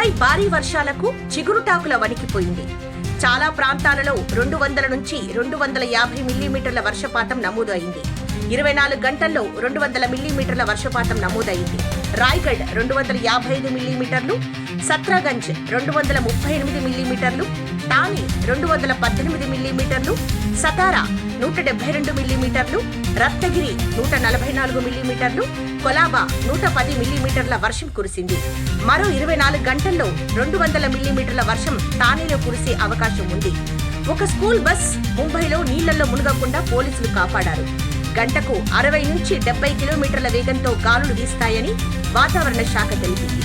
ముంబై భారీ వర్షాలకు చిగురుటాకుల వణికిపోయింది. చాలా ప్రాంతాలలో రెండు వందల నుంచి రెండు వందల యాభై మిల్లీమీటర్ల వర్షపాతం నమోదు అయింది ఇరవై నాలుగు గంటల్లో రెండు వందల మిల్లీమీటర్ల వర్షపాతం నమోదైంది. రాయ్గఢ్ రెండు వందల యాభై ఐదు మిల్లీమీటర్లు సత్రాగంజ్ రెండు వందల ముప్పై ఎనిమిది మిల్లీమీటర్లు టాని రెండు వందల పద్దెనిమిది మిల్లీమీటర్లు సతారా నూట డెబ్బై రెండు మిల్లీమీటర్లు రత్నగిరి నూట నలభై నాలుగు మిల్లీమీటర్లు కొలాబా నూట పది మిల్లీమీటర్ల వర్షం కురిసింది. మరో ఇరవై నాలుగు గంటల్లో రెండు వందల మిల్లీమీటర్ల వర్షం తానేలో కురిసే అవకాశం ఉంది. ఒక స్కూల్ బస్ ముంబైలో నీళ్ళలో మునగకుండా పోలీసులు కాపాడారు. గంటకు అరవై నుంచి డెబ్బై కిలోమీటర్ల వేగంతో గాలులు వీస్తాయని వాతావరణ శాఖ తెలిపింది.